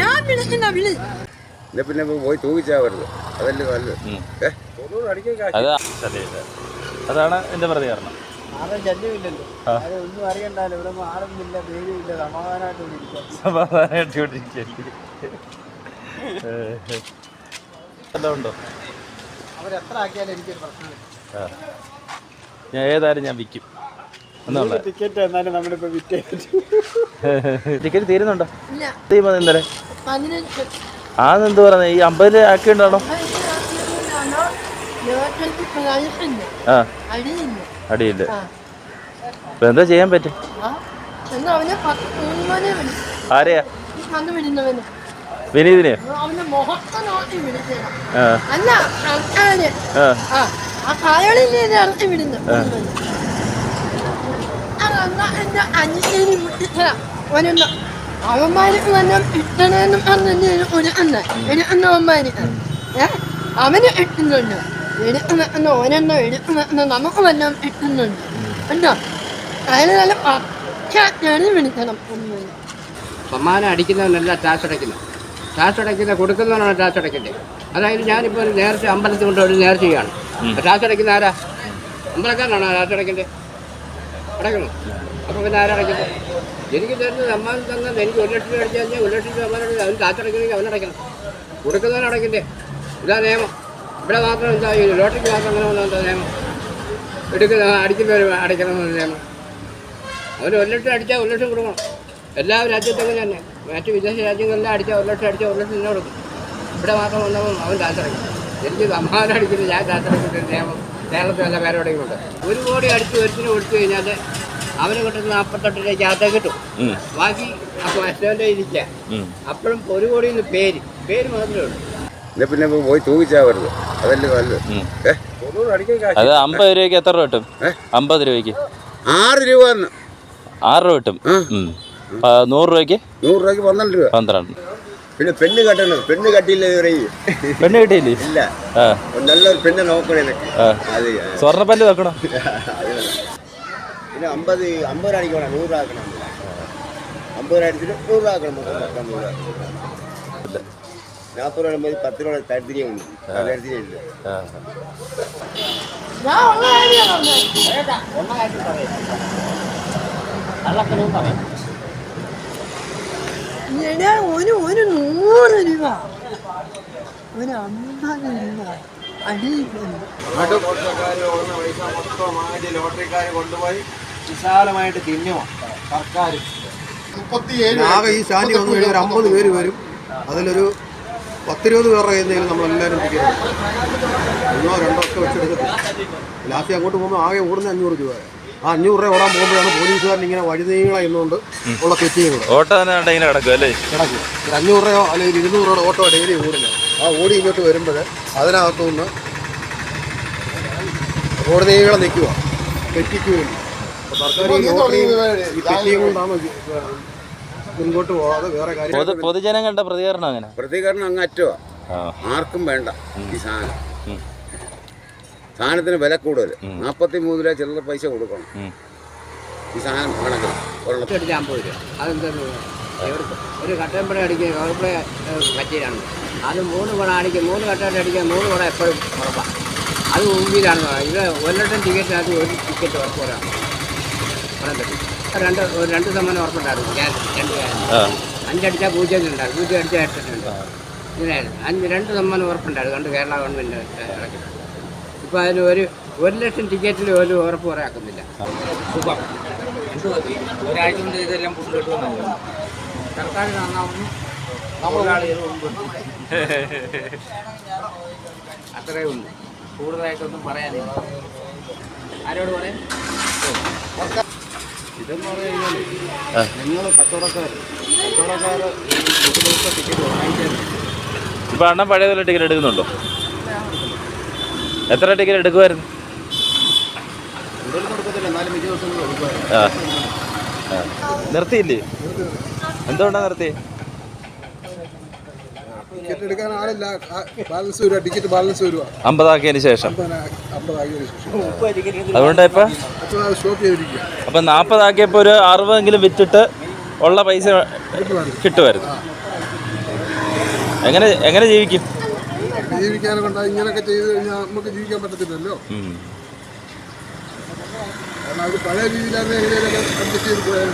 ഞാൻ വിളിക്കുന്ന വിളി? എന്നാ പിന്നെ പോയി തൂക്കിച്ചാവരുത് അതല്ലേ നല്ലത്. അതാണ് എന്റെ പ്രതികരണം. ആരും ശല്യമില്ലല്ലോ. അറിയണ്ടല്ലോ ഇവിടെ പേരുമില്ല സമാധാനമായിട്ട് സമാധാനമായിട്ട് അവരെത്ര ആക്കിയാലും എനിക്കൊരു പ്രശ്നമില്ല. ഞാൻ ഏതായാലും ഞാൻ വിൽക്കും. ടിക്കറ്റ് എന്നാലും നമ്മളിപ്പോ വിറ്റ് ടിക്കറ്റ് തീരുന്നുണ്ടോ? ഇന്നലെ? പതിനഞ്ച് ആന്ന് എന്ത് പറയുന്നത് ഈ അമ്പതിൽ പ്രായത്തില്ല ആ. അടിയില്ല. അപ്പൊ എന്താ ചെയ്യാൻ പറ്റും? ആരെയാ? വിനീതിനെ? ആ ആ. അനിയനെ അവന്മാർക്ക് ഇട്ടണെന്നും പറഞ്ഞ ഒരു അന്ന? ഒരു അന്നവന്മാര് ഏ? അവന് ഇട്ടുന്നുണ്ട്. എടുക്കുന്ന ഓനെന്നോ എടുക്കുന്ന നമുക്ക് വല്ലതും ഇട്ടുന്നുണ്ട്. ഉണ്ടോ അതിന് നല്ല പച്ചാണ് വിളിക്കണം ഒന്നും സമ്മാനം അടിക്കുന്നവനല്ല ടാക്സ് അടയ്ക്കുന്നത്. ടാക്സ് അടയ്ക്കുന്ന കൊടുക്കുന്നവനാണ് ടാക്സ് അടയ്ക്കേണ്ടത് അതായത് ഞാനിപ്പോൾ നേരത്തെ അമ്പലത്തിൽ കൊണ്ട് ഒരു നേർച്ചയാണ് ടാക്സ് അടയ്ക്കുന്ന ആരാ? അമ്പലക്കാരനാണോ ടാക്സ് അടയ്ക്കേണ്ടത് അടയ്ക്കണം അപ്പോൾ പിന്നെ ആരാ അടയ്ക്കുന്നത് എനിക്ക് തരുന്ന സമ്മാനം തന്നാൽ എനിക്ക് ഒരു ലക്ഷം രൂപ അടിച്ചു കഴിഞ്ഞാൽ ഒരു ലക്ഷം രൂപ സമ്മാനം അവൻ അവൻ അടയ്ക്കണം. കൊടുക്കുന്നവൻ അടയ്ക്കണ്ടേ? ഇതാ നിയമം. ഇവിടെ മാത്രം എന്താ ഈ ലോട്ടറിക്ക് മാത്രം അങ്ങനെ വന്നാൽ നിയമം? എടുക്കുന്ന അടിക്കുന്നവർ അടയ്ക്കണമെന്ന് നിയമം? അവർ ഒരു ലക്ഷം അടിച്ചാൽ ഒരു ലക്ഷം കൊടുക്കണം. എല്ലാ രാജ്യത്തും അങ്ങനെ തന്നെ. മറ്റ് വിദേശ രാജ്യങ്ങളെല്ലാം അടിച്ചാൽ ഒരു ലക്ഷം അടിച്ചാൽ ഒരു ലക്ഷം തന്നെ കൊടുക്കും. ഇവിടെ മാത്രം വന്നപ്പോൾ അവൻ ടാത്തറക്കും എനിക്ക് സമ്മാനം അടിക്കുന്നത് ഞാൻ ടാത്തറക്കിട്ട് നിയമം. കേരളത്തിൽ നല്ല പേരെ ഉണ്ട് ഒരു കോടി അടിച്ച് ഒരുത്തിന് കൊടുത്തു കഴിഞ്ഞാൽ അവന് കിട്ടുന്ന നാൽപ്പത്തെട്ട് രൂപയ്ക്ക് അകത്തേ കിട്ടും ബാക്കി അപ്പോൾ അശ്വന്റെ ഇരിക്കുക. അപ്പോഴും ഒരു കോടി പേര് പേര് മാത്രമേ ഉള്ളൂ. എന്നാ പിന്നെ പോയി തൂക്കിച്ചാവരുത് അതല്ലേ നല്ലത്. അത് അമ്പത് രൂപയ്ക്ക് എത്ര രൂപ കിട്ടും? അമ്പത് രൂപയ്ക്ക്. ആറ് രൂപ ആറ് രൂപ കിട്ടും. നൂറ് രൂപയ്ക്ക്? നൂറ് രൂപയ്ക്ക് പന്ത്രണ്ട് രൂപ. പന്ത്രണ്ട്. പിന്നെ പെണ്ണ് കെട്ടണം. പെണ്ണ് കട്ടിയില്ല പറയും പെണ്ണ് കിട്ടിയില്ലേ? ഇല്ല. നല്ലൊരു പെണ്ണ് നോക്കണം എനിക്ക്. അത് സ്വർണപ്പല്ല് വെക്കണം? പിന്നെ അമ്പത് അമ്പത് രൂപ അടിക്കണം നൂറ് രൂപ ആക്കണം അമ്പത് രൂപ അടിച്ചിട്ട് നൂറ് രൂപ ആക്കണം മൊത്തം നൂറ് രൂപ നാൽപ്പത് രൂപ ആകുമ്പോൾ പത്ത് രൂപ തരത്തിരിയുണ്ട് തരത്തിരില്ല ആ. ഞാൻ ഉള്ള കാര്യം പറഞ്ഞത് എടാ ഒരു ഒരു നൂറ് രൂപ. ഒരു അമ്പത് രൂപ. ലോട്ടറിക്കാർ കൊണ്ടുപോയി വിശാലമായിട്ട് തിന്നുമോ സർക്കാർ ആകെ ഈ സ്റ്റാൻഡിൽ വന്നു കഴിഞ്ഞാൽ ഒരു അമ്പത് പേര് വരും. അതിലൊരു പത്തിരുപത് പേരുടെ കയ്യിൽ നമ്മളെല്ലാവരും ടിക്കറ്റ്. ഒന്നോ രണ്ടോ ഒക്കെ വെച്ചെടുക്കത്തില്ല ലാസ്റ്റ് അങ്ങോട്ട് പോകുമ്പോൾ ആകെ ഓടുന്ന അഞ്ഞൂറ് രൂപ. ആ അഞ്ഞൂറ് രൂപ ഓടാൻ പോകുമ്പോഴാണ് പോലീസുകാരൻ ഇങ്ങനെ വഴിനീള എന്നുകൊണ്ട് ഉള്ള തെറ്റിയുകൾ ഓട്ടോ തന്നെ കണ്ട ഇങ്ങനെ കിടക്കും അല്ലേ? കിടക്കും. ഒരു അഞ്ഞൂറ് രൂപയോ അല്ലെങ്കിൽ ഇരുന്നൂറ് രൂപയുടെ ഓട്ടോ ഡെയിലി ഓടില്ല ആ ഓടി ഇങ്ങോട്ട് വരുമ്പോൾ അതിനകത്തുനിന്ന് റോഡ് നീളം നിൽക്കുക. തെറ്റിക്കുകയും വേണ്ടി അപ്പോൾ സർക്കാർ ഈ ലോട്ടറി തെറ്റിയും കൊണ്ടാണ് മുൻപോട്ട് പോകാതെ വേറെ കാര്യം പൊതു പൊതുജനങ്ങളുടെ പ്രതികരണം അങ്ങനെ? പ്രതികരണം അങ്ങ് അറ്റോ ആ. ആർക്കും വേണ്ട ഈ സാധനം. സാധനത്തിന് വില കൂടുതൽ. നാൽപ്പത്തി മൂന്ന് രൂപ ചില്ലറ പൈസ കൊടുക്കണം. ഈ സാധനം കണക്കിൽ അമ്പത് രൂപ. അതെന്താ ഒരു കട്ടമ്പഴ അടിക്കുക പറ്റിയിലാണ് അത് മൂന്ന് കുട അടിക്കുക മൂന്ന് കട്ടയിട്ട് അടിക്കുക മൂന്ന് കുട എപ്പോഴും ഉറപ്പാണ് അത് മുമ്പിലാണ് ഇത് ഒരു ലക്ഷം ടിക്കറ്റ് അത് ഒരു ടിക്കറ്റ് പറയാൻ പറ്റും. രണ്ട് രണ്ട് സമ്മാനം ഉറപ്പുണ്ടായിരുന്നു. രണ്ട് അഞ്ചടിച്ചാൽ പൂജ്യം ഉണ്ടായിരുന്നു. പൂജ്യം അടിച്ചാൽ എട്ടിട്ടുണ്ട് ഇങ്ങനെയായിരുന്നു. അഞ്ച് രണ്ട് സമ്മാനം ഉറപ്പുണ്ടായിരുന്നു. രണ്ട് കേരള ഗവൺമെന്റ് ഇറക്കി ഇപ്പോൾ അതിന് ഒരു ഒരു ലക്ഷം ടിക്കറ്റിൽ ഒരു ഉറപ്പ് പറയാക്കുന്നില്ല ഒരാഴ്ച കൊണ്ട് ഇതെല്ലാം പുറത്തു സർക്കാർ നന്നാവുന്നു അത്രേ ഉള്ളൂ. കൂടുതലായിട്ടൊന്നും പറയാനില്ല. ആരോട് പറയാം? ഇതെന്ന് പറഞ്ഞു കഴിഞ്ഞാൽ നിങ്ങൾ കച്ചവടക്കാർ കച്ചവടക്കാർ ടിക്കറ്റ് വാങ്ങിച്ചാൽ ഇപ്പൊ അണ്ണൻ പഴയതുപോലെ ടിക്കറ്റ് എടുക്കുന്നുണ്ടോ? എത്ര ടിക്കറ്റ് എടുക്കുമായിരുന്നു ആ. നിർത്തിയില്ലേ? എന്തുകൊണ്ടാ നിർത്തി അമ്പതാക്കിയതിന് ശേഷം. അതുകൊണ്ട് ഇപ്പൊ? അപ്പൊ നാപ്പതാക്കിയപ്പോ ഒരു അറുപതെങ്കിലും വിറ്റിട്ട് ഉള്ള പൈസ കിട്ടുമായിരുന്നു എങ്ങനെ എങ്ങനെ ജീവിക്കും? ജീവിക്കാനെ കൊണ്ട് ഇങ്ങനെയൊക്കെ ചെയ്ത് കഴിഞ്ഞാൽ നമുക്ക് ജീവിക്കാൻ പറ്റത്തില്ലല്ലോ. കാരണം പഴയ രീതിയിലാണ് എങ്ങനെയൊക്കെ അഡ്ജസ്റ്റ് ചെയ്ത് പോയാൽ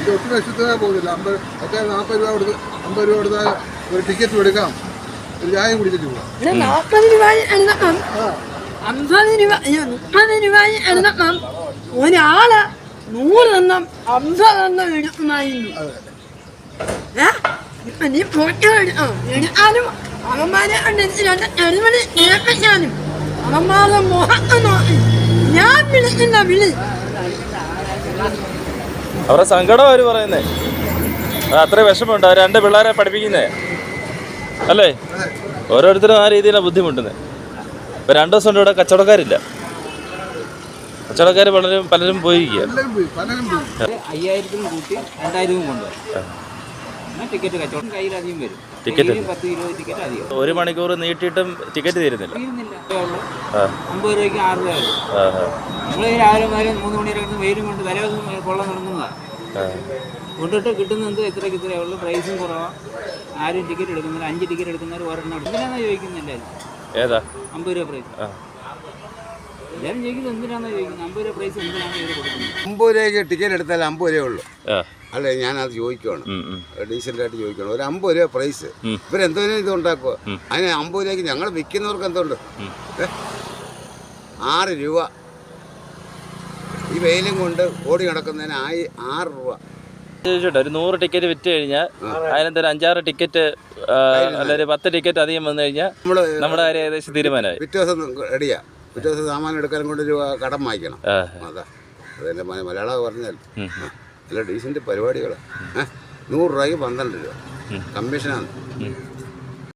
ഇത് ഒട്ടും രക്ഷത്തിനാ പോകുന്നില്ല. അമ്പത് മറ്റേ നാൽപ്പത് രൂപ കൊടുത്ത് അമ്പത് രൂപ കൊടുത്താൽ ഒരു ടിക്കറ്റ് എടുക്കാം. ഒരു ചായം കുടിച്ചിട്ട് പോകാം അമ്പത് രൂപ മുപ്പത് രൂപയിൽ എഴുന്നപ്പം ഒരാൾ നൂറെണ്ണം അമ്പതെണ്ണം എടുക്കുമായിരുന്നു. ഏ? ഇപ്പൊ നീ ഫോട്ടോ എടുക്കാം എടുക്കാനും അവന്മാരെ കേൾപ്പിക്കാനും അവന്മാരുടെ മുഖത്ത് നോക്കി ഞാൻ വിളിക്കുന്ന വിളി. അവരുടെ സങ്കടം അവർ പറയുന്നേ. അത് അത്ര വിഷമമുണ്ട്. അവർ രണ്ട് പിള്ളേരെ പഠിപ്പിക്കുന്നേ. അല്ലേ? ഓരോരുത്തരും ആ രീതിയിലാണ് ബുദ്ധിമുട്ടുന്നത് ഇപ്പം രണ്ട് ദിവസം കൊണ്ട് ഇവിടെ കച്ചവടക്കാരില്ല. കച്ചവടക്കാർ പലരും പലരും പോയിരിക്കുക എല്ലാവരും പോയി. പലരും പോയി. അയ്യായിരത്തിനും കൂട്ടി രണ്ടായിരവും എന്നാൽ ടിക്കറ്റ് കച്ചവടം. വരും. ടിക്കറ്റ് ഡെയിലി പത്ത് ഇരുപത് ടിക്കറ്റ് അധികം ഒരു മണിക്കൂർ നീട്ടിയിട്ടും ടിക്കറ്റ് തീരുന്നില്ല. അമ്പത് രൂപയ്ക്ക് ആറ് രൂപ നമ്മൾ ഈ രാവിലെ മൂന്ന് മണി വരെ വെയിലും കൊണ്ട് കൊള്ളം കൊണ്ടിട്ട് കിട്ടുന്നത് ഇത്രയ്ക്ക് ഇത്രയേ ഉള്ളൂ. പ്രൈസും കുറവാണ് ആരും ടിക്കറ്റ് എടുക്കുന്നില്ല. അഞ്ച് ടിക്കറ്റ് എടുക്കുന്നവർ ഒരെണ്ണം. എന്തിനാണെന്ന് ചോദിക്കുന്നില്ല ഏതാ? അമ്പത് രൂപ പ്രൈസ് അമ്പത് രൂപയ്ക്ക് ടിക്കറ്റ് എടുത്താൽ അമ്പത് രൂപ ഉള്ളൂ. അല്ലെ ഞാൻ ഞാനത് ചോദിക്കുവാണ്. ഡീസന്റായിട്ട് ചോദിക്കണം ഒരു അമ്പത് രൂപ പ്രൈസ് ഇവരെന്തോ ഇവരെന്തോരം ഇത് ഉണ്ടാക്കുക? അതിന് അമ്പത് രൂപയ്ക്ക് ഞങ്ങൾ വിൽക്കുന്നവർക്ക് എന്തുണ്ട്? ആറ് രൂപ. ഈ വെയിലും കൊണ്ട് ഓടി നടക്കുന്നതിന് ആയി ആറ് രൂപ. ചോദിച്ചോട്ടെ ഒരു നൂറ് ടിക്കറ്റ് വിറ്റ് കഴിഞ്ഞാൽ അതിനകത്ത് ഒരു അഞ്ചാറ് ടിക്കറ്റ് അല്ല ഒരു പത്ത് ടിക്കറ്റ് അധികം വന്നു കഴിഞ്ഞാൽ നമ്മുടെ കാര്യം ഏകദേശം തീരുമാനമായി. പിറ്റേ ദിവസം റെഡിയാ. പിറ്റേ ദിവസം സാമാനം എടുക്കാനും കൊണ്ട് രൂപ കടം വാങ്ങിക്കണം. അതാ. അതെന്റെ മലയാളം പറഞ്ഞാൽ. നല്ല ഡീസന്റ് പരിപാടികൾ നൂറ് രൂപയ്ക്ക് പന്ത്രണ്ട് രൂപ. കമ്മീഷനാണ്